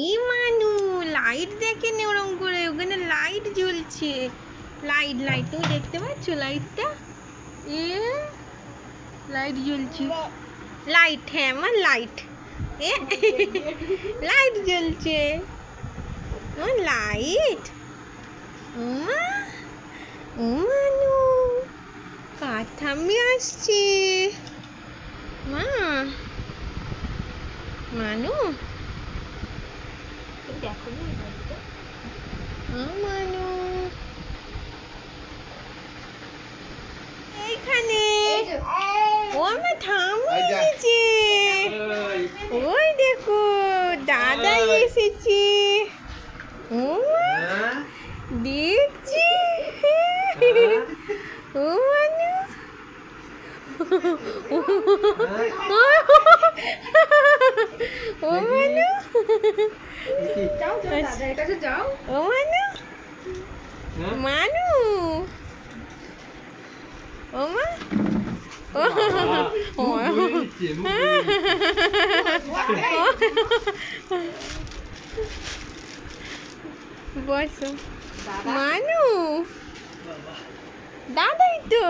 ই মানু লাইট দেখে ওরম করে, ওখানে লাইট জ্বলছে। লাইট লাইট তুমি দেখতে পাচ্ছ লাইটটা এ লাইট জ্বলছে। লাইট হ্যাঁ আমার লাইট এ লাইট জ্বলছে। ও লাইট উমা কাঠামি আসছে। মা, মানু? দেখো না এই বাড়িটা। এইখানে ও আমার থামি এই এসেছে ওই, দেখো দাদা। এসেছে ও? দেখছি ও মানু ও মানু যাও যাও দাদার কাছে যাও ও মানু হ্যাঁ? মানু ও মা ও বাবা, মুখ ঘুরিয়ে দিচ্ছে, মুখ ঘুরিয়ে দিচ্ছে। বসো দাদা মানু দাদাই তো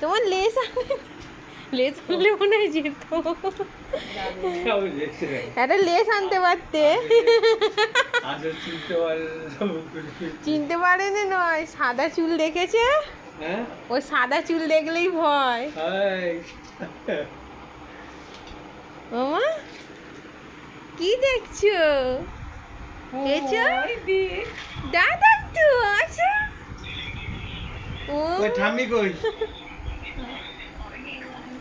তোমার লেস আনে লেস আনলে মনে হয় যেত। একটা লেস আনতে পারতে চিনতে পারে না, নয় সাদা চুল দেখেছে? ওই সাদা চুল দেখলেই ভয়। মামা কি দেখছ দেখছ দাদা তো আচ্ছা ও ঠাম্মি কই?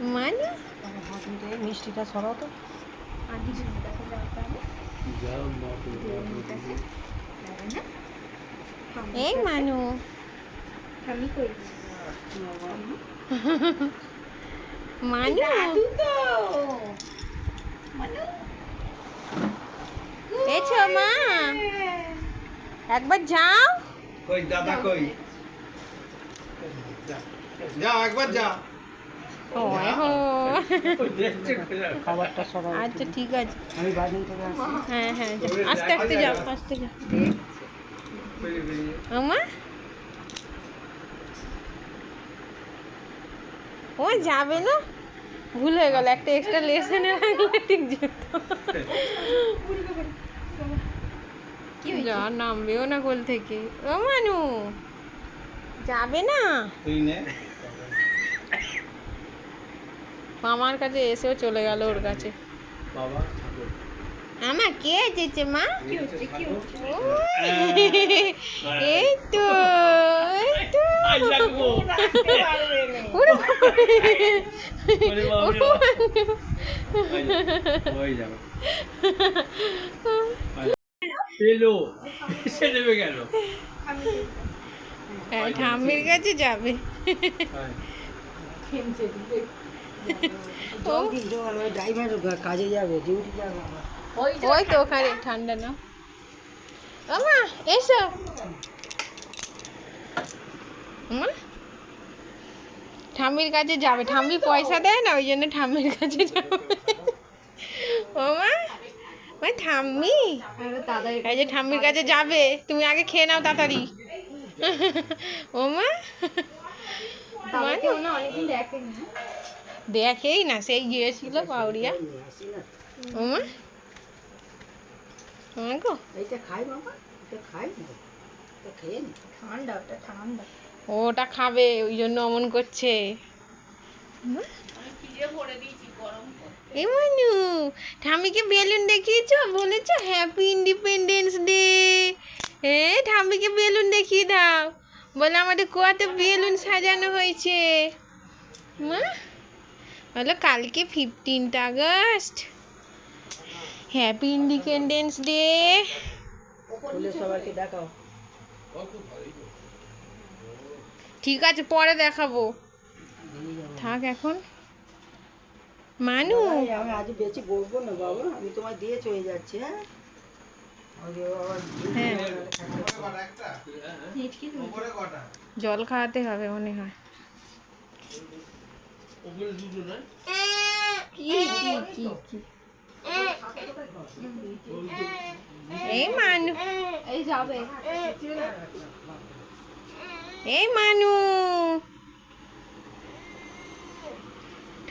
মানু? মিষ্টিটা সরাও তো। আর কিছু যাও এই মানু। আমি কই মানু। দাদু তো। মানু। এছো মা। একবার যাও। কই দাদা কই? যাও একবার যাও। খাবারটা আচ্ছা ঠিক আছে হ্যাঁ হ্যাঁ আস্তে আস্তে যাও আস্তে যাও ও যাবে না ভুল হয়ে গেল একটা এক্সট্রা লেসনে লাগলে ঠিক যেত নামবেও না গোল থেকে ও মানু যাবে নে মামার কাছে এসেও চলে গেল ওর কাছে। বাবা ঠাকুর। আমা কে এসেছে মা? কি হচ্ছে কি হচ্ছে ওই, এই তো এই তো। হ্যাঁ, ঠাম্মির কাছে যাবে। ও ড্রাইভার কাজে যাবে ডিউটি যাবে ওই ওই তো ওখানে ঠান্ডা না। আমা এসো। ঠাম্মির কাছে যাবে। ঠাম্মি পয়সা দেয় না ওই জন্য ঠাম্মির কাছে যাবে। ঠাম্মি। এই যে ঠাম্মির কাছে যাবে। তুমি আগে খেয়ে নাও তাড়াতাড়ি। ওমা। অনেকদিন দেখেনি। দেখেই না সেই গিয়েছিল পাউরিয়া ওমা ওমা গো এইটা খাই বাবা এটা খাই না এটা খেয়ে নি ঠান্ডা ওটা ঠান্ডা ওটা খাবে ওই জন্য অমন করছে এ মানু ঠাম্মিকে বেলুন দেখিয়েছো বলেছ হ্যাপি ইন্ডিপেন্ডেন্স ডে এ ঠাম্মিকে বেলুন দেখিয়ে দাও বলে আমাদের কুয়াতে বেলুন সাজানো হয়েছে মা বলো কালকে fifteenth August happy Independence Day সবাইকে দেখাও। ঠিক আছে পরে দেখাবো। থাক এখন। মানু। আমি আজ বেশি বলব না বাবা আমি তোমায় দিয়ে চলে যাচ্ছি হ্যাঁ? হ্যাঁ। জল খাওয়াতে হবে মনে হয়। এই মানু এই যাবে। এই মানু।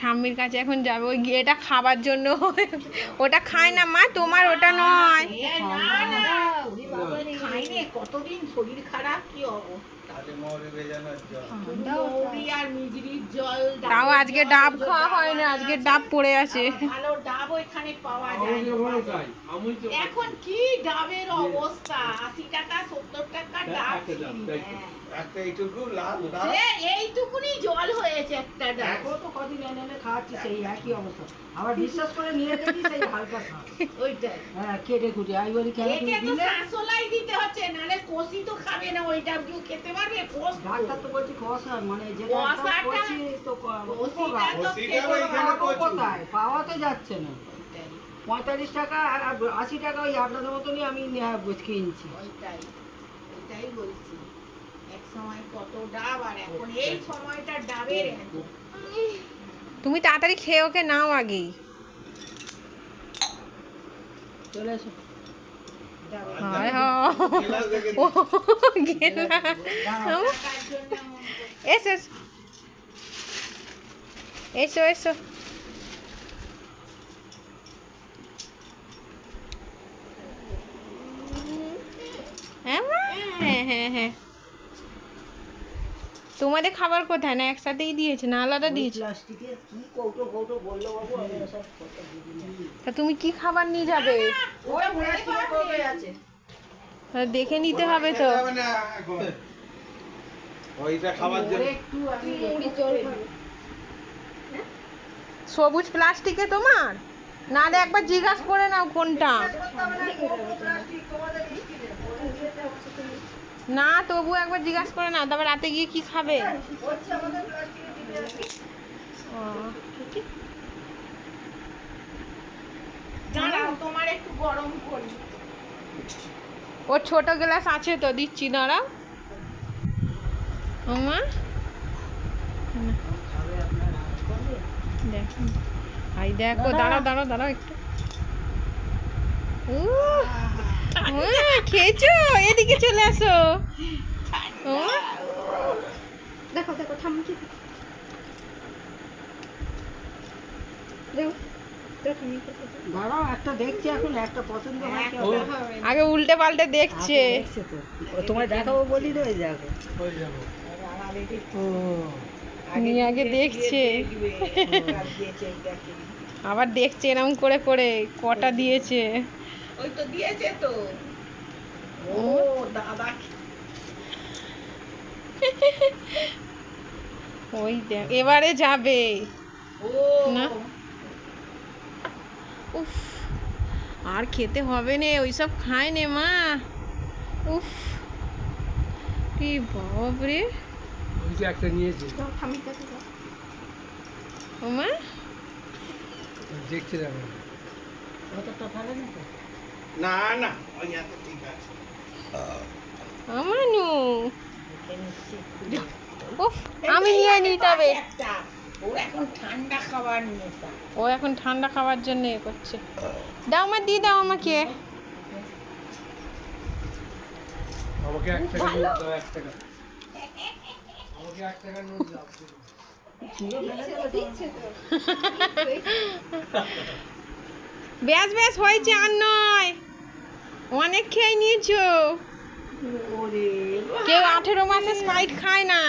ঠাম্মির কাছে এখন যাবে। ওই গিয়ে এটা খাবার জন্য। ওটা খায় না মা তোমার ওটা নয়। কতদিন শরীর খারাপ কি ডাব- তাও আজকে ডাব খাওয়া হয় না আজকে ডাব পড়ে আছে। ভালো ডাব ওইখানে পাওয়া যায়। এখন কি ডাবের অবস্থা? আশি টাকা সত্তর টাকা ডাব হ্যাঁ। এইটুকুনি জল হয়েছে একটা ডাব। তো কদিন এনে এনে খাওয়াচ্ছি সেই একই অবস্থা। আবার বিশ্বাস করে নিয়ে দেখি সেই হালকা ওইটাই। হ্যাঁ কেটে কুটে। আই বলি কেন দিলে? দিতে হচ্ছে নালে কষি তো খাবে না ওই ডাব কেউ খেতে পারবে কষ ডাক্তার তো বলছি কষা মানে যেটা তো উপকার। কষিটা ওইখানে কচু। কোথায় পাওয়া তো যাচ্ছে না। পঁয়তাল্লিশ টাকা আর আশি টাকা ওই আপনাদের মতনই আমি কিনছি ওইটাই ওইটাই বলছি। এক সময় কত ডাব আর এখন এই সময়টা ডাবের তুমি তাড়াতাড়ি খেয়ে ওকে নাও আগেই। চলে এসো। হায় হায়। গেলাস দেখে ও, গেলা। এসো এসো। এসো এসো হ্যাঁ মা? হ্যাঁ হ্যাঁ হ্যাঁ তোমাদের খাবার কোথায়? না একসাথেই দিয়েছে না আলাদা দিয়েছে। তা তুমি কি খাবার নিয়ে যাবে? দেখে নিতে হবে তো। যাবে না এখন। ওইটা খাবার জন্য। ওরে একটু আমি সবুজ প্লাস্টিকে তোমার? নাহলে একবার জিজ্ঞাসা করে নাও কোনটা। না তবু একবার জিজ্ঞাসা করে নাও তারপর রাতে গিয়ে কি খাবে? ও, তোমার একটু গরম করি ওর ছোট গ্লাস আছে তো দিচ্ছি দাঁড়াও। ওমা দেখো। আই দেখো দাঁড়াও দাঁড়াও দাঁড়াও একটু। উহ, খেয়েছো? এদিকে চলে আসো। দেখো দেখো ঠাম্মি দেখো দেখো ঠাম্মি খেতে দাও। দাঁড়াও একটা দেখছি এখন একটা পছন্দ হয় কি আগে উল্টে পাল্টে দেখছে। তোমায় দেখাবো বলি তো নিয়ে আগে। দেখছে। আবার দেখছে এরকম করে করে কটা দিয়েছে। ওই তো দিয়েছে তো। ও দাদা। ওই দেখ এবারে যাবে। ও। না। উফ আর খেতে হবে নে ওইসব খায় নে মা। উফ কি বাবরে ঠাম্মির কাছে দাও ও মা? অতটা ভালো না তো? না না ওই এত ঠিক আছে। আমানু। উফ আমি নিয়ে নিই তবে এখন ঠান্ডা খাবার ও এখন ঠান্ডা খাওয়ার জন্য এ করছে। দাও মা দিয়ে দাও আমাকে। আমাকে এক টাকা নোট দাও এক টাকা। আমাকে এক টাকা নোট দাও। ব্যাস ব্যাস হয়েছে আর নয়। অনেক খেয়ে নিয়েছো? কেউ আঠেরো মাসে স্প্রাইট খায় না।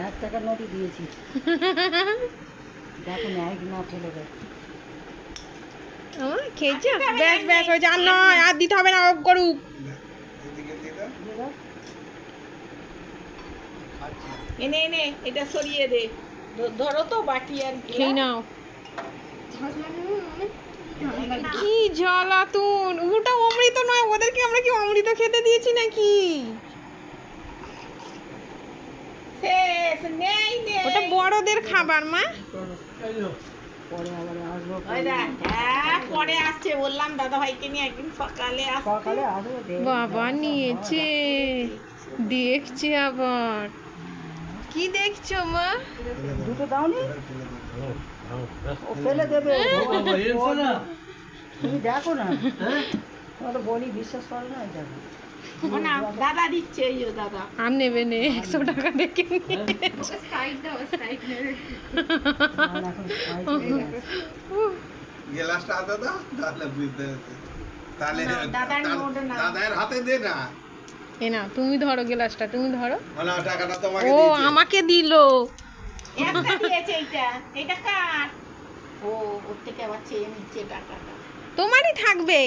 এক টাকার নোটই দিয়েছি। দেখো ন্যায় না ফেলে দেয় হুম, খেয়েছো? ব্যাস ব্যাস হয়েছে আর নয় আর দিতে হবে না করুক এদিকে দিয়ে দাও এনে এনে এটা সরিয়ে দে। ধরো তো বাটি আর খেয়ে নাও। কি জ্বালাতুন? ওটা অমৃত নয় ওদেরকে আমরা কি অমৃত খেতে দিয়েছি নাকি? ওটা বড়দের খাবার মা। হ্যাঁ পরে আসছে বললাম দাদা ভাইকে নিয়ে একদিন সকালে বাবা নিয়েছে। দেখছে আবার। কি দেখছ মা দুটো দাওনি ও ফেলে দেবে বাবা, এসো না। তুমি দেখো না হ্যাঁ? তোমার তো বলি বিশ্বাস করে না দেখো ও না দাদা দিচ্ছে এই যে দাদা আর নেবে নে একশো টাকা দেখে নিয়ে না, না, এখন পাইছে না। গেলাসটা হাতে দাও তাহলে বুঝতে হচ্ছে তাহলে না, দাদার তা- নোট না। দাদার হাতে দে না এ না তুমি ধরো গ্লাসটা তুমি ধরো। মানে টাকাটা তোমাকে ও আমাকে দিলো। তোমারই থাকবে।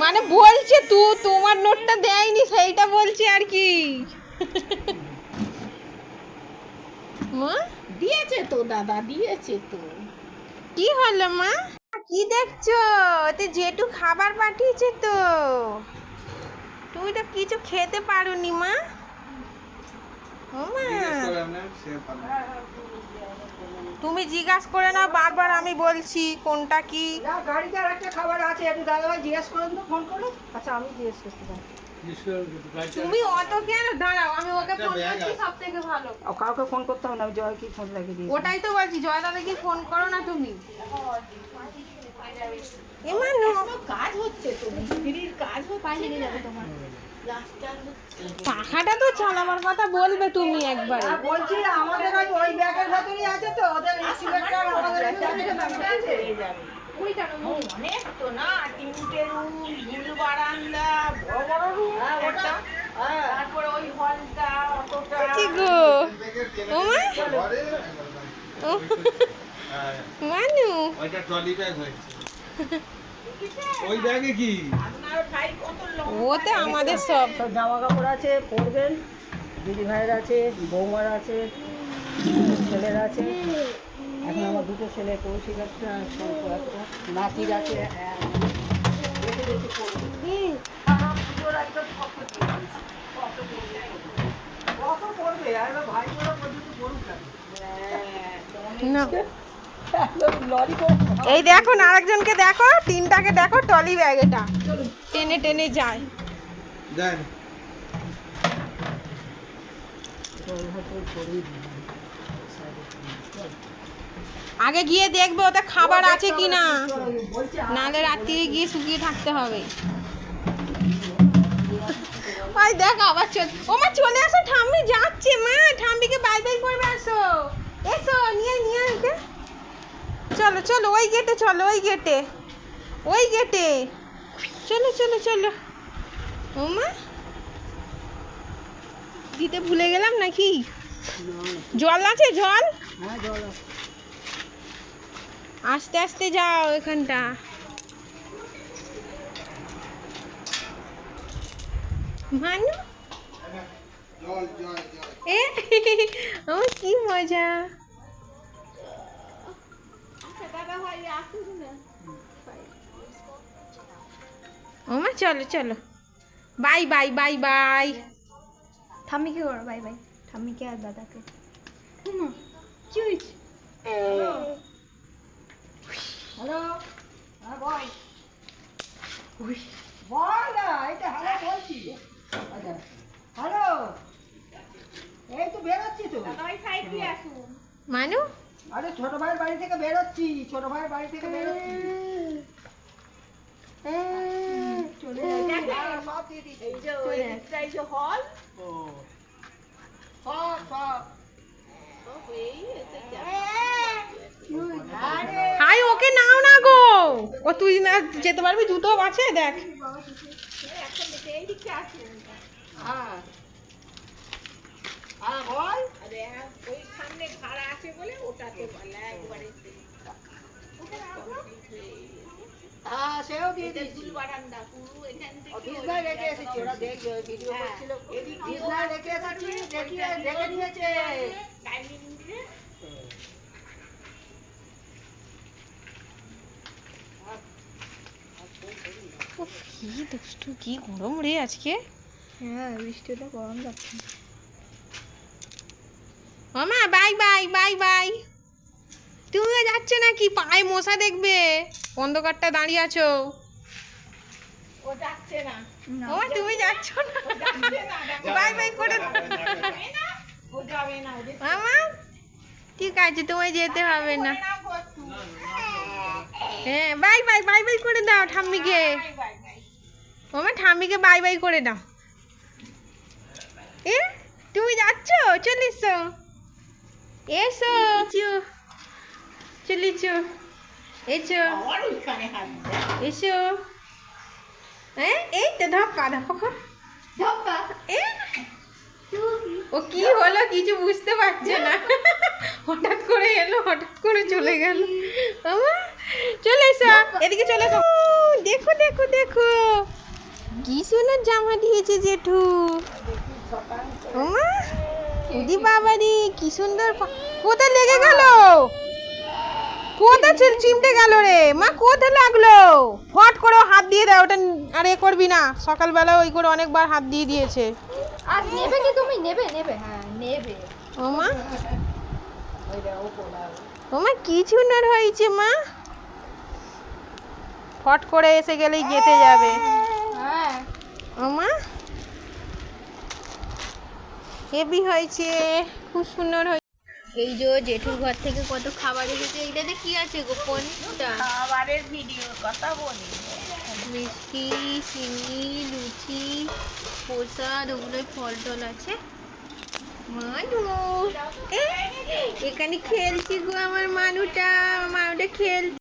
মানে বলছে তু তোমার নোটটা দেয়নি সেইটা বলছে আর কি। মা? দিয়েছে তো দাদা দিয়েছে তো। কি হলো মা? কি দেখছ? জেঠু খাবার পাঠিয়েছে তো। তুমি তো কিছু খেতে পারোনি মা। ও। তুমি জিজ্ঞাসা করে না বারবার আমি বলছি কোনটা কি। গাড়িতে আর একটা খাবার আছে একটু দাদাভাই জিজ্ঞেস করেন তো ফোন করে। আচ্ছা আমি জিজ্ঞেস করতে পারি। তুমি অত কেন? দাঁড়াও আমি ওকে ফোন করছি সব থেকে ভালো। ও কাউকে ফোন করতে হবে না আমি জয়কে ফোন লাগিয়ে দিয়েছি। ওটাই তো বলছি জয় দাদাকে ফোন করো না তুমি। এমানো কাজ হচ্ছে তো মিস্ত্রির কাজ হচ্ছে যাবে তোমার। পাখাটা তো চালাবার কথা বলবে তুমি একবার। বলছি আমাদের ওই ব্যাগের ভেতরেই আছে তো ওদের সিলেক্টর আমাদের যাবে অনেক তো না তিনটে রুম বারান্দা বড় বড় রুম একটা তারপরে ওই হলটা অতটা কি গো? থেকে টেনে ও। মা ঘরে, ও, হ্যাঁ, মানু। ওইটা ট্রলি ব্যাগ হয়েছে ওই ব্যাগে কি? আপনার ভাই কত লোক ওতে আমাদের সব। সব জামা কাপড় আছে পরবেন। দিদি ভাইয়ের আছে বৌমার আছে ছেলের আছে। এখন আমার দুটো ছেলে কৌশিক একটা নাতির আছে। এই দেখো না আরেকজনকে দেখো তিনটাকে দেখো টলি ব্যাগ এটা। টেনে টেনে যায়। দেন। আগে গিয়ে দেখবে ওতে খাবার আছে কি না নাহলে রাত্রিরে গিয়ে শুকিয়ে থাকতে হবে। ওই দেখো আবার চল ও মা চলে আসো ঠাম্মি যাচ্ছে। মা ঠাম্মিকে বাই বাই করবে আসো এসো নিয়ে নিয়ে ওকে চলো চলো ওই গেটে চলো ওই গেটে ওই গেটে চলো চলো চলো। ও মা দিতে ভুলে গেলাম নাকি? জল আছে জল? হ্যাঁ জল আছে। আস্তে আস্তে যাও এখানটা। মানু এ আমার কি মজা। ওমা চলো চলো। Bye bye bye bye. ঠাম্মিকে করো? Bye bye. ঠাম্মিকে আর দাদাকে? হ্যালো? হ্যাঁ বল। বল না এটা হ্যালো বলছি। আচ্ছা হ্যালো? এই তো বেরোচ্ছি তো। দাদা সাইড দিয়ে আসুন। মানু? আরে ছোট ভাইয়ের বাড়ি থেকে বেরোচ্ছি ছোট ভাইয়ের বাড়ি থেকে বেরোচ্ছি। চলে হ্যাঁ, সব দিয়ে দিচ্ছি এই যে এই যে হল সব সব এই এতে যা। আরে হাই ওকে নাও না গো। ও তুই না যেতে পারবি? জুতো আছে দেখ। এখন দেখে এই দিকটা আসুন হ্যাঁ হ্যাঁ বল আরে ওই সামনে ভাড়া আছে বলে ওটাতে বলে একবারে ওটা রাখো। হ্যাঁ সেও দিয়ে এটা দিয়েছি দুল বারান্দা পুরো এখান থেকে ও বিছনায় রেখে এসেছি ওরা দেখবে ভিডিও হ্যাঁ, করছিল এদিক দিয়েও বিছনায় রেখে এসেছি দেখিয়ে দেখে নিয়েছে ডাইনিং দিয়ে উফ, কি দুষ্টু কি গরম রে আজকে? হ্যাঁ বৃষ্টিটা গরম যাচ্ছে। মামা বাই বাই বাই বাই তুমিও যাচ্ছ নাকি? পায়ে মশা দেখবে। অন্ধকারটা দাঁড়িয়ে আছো। ও যাচ্ছে না। ও তুমি যাচ্ছ না। যাচ্ছে না দেখো। বাই বাই করে দাও। যাবে না ও যাবে না। ওদের মামা ঠিক আছে তোমায় যেতে হবে না। হ্যাঁ বাই বাই বাই বাই করে দাও ঠাম্মিকে। মামা ঠাম্মিকে বাই বাই করে দাও। এ তুমি যাচ্ছ? চলে এসো। এসো। চলে এসো। এসো। হ্যাঁ এই তো ধাক্কা কর। ধপ্পা এ ও কি হলো কিছু বুঝতে পারছে না। হঠাৎ করে এলো হঠাৎ করে চলে গেল। মামা চলে এসো। এদিকে চলে এসো। দেখো দেখো দেখো। কি সুন্দর জামা দিয়েছে জেঠু। কি সুন্দর কোথায় লেগে গেল? চিমটে গেল রে? মা লাগল? ফট করে হাত দিয়ে দাও ওটা আর এ করবি না। সকালবেলা ওই করে অনেকবার হাত দিয়ে দিয়েছে। আর নেবে কি তুমি? নেবে নেবে হ্যাঁ নেবে। ওমা। ওমা কি সুন্দর হয়েছে মা। ফট করে এসে গেলেই গেতে যাবে। হ্যাঁ। ওমা। হেভি হয়েছে খুব সুন্দর হয়েছে এই যে জেঠুর ঘর থেকে কত খাবার এসেছে এইটাতে কি আছে গোপনটা খাবারের ভিডিওর কথা বলি। মিষ্টি চিনি লুচি প্রসাদ ওগুলোই ফল টল আছে। মানু। এখানে খেলছি গো আমার মানুটা মানুটা খেল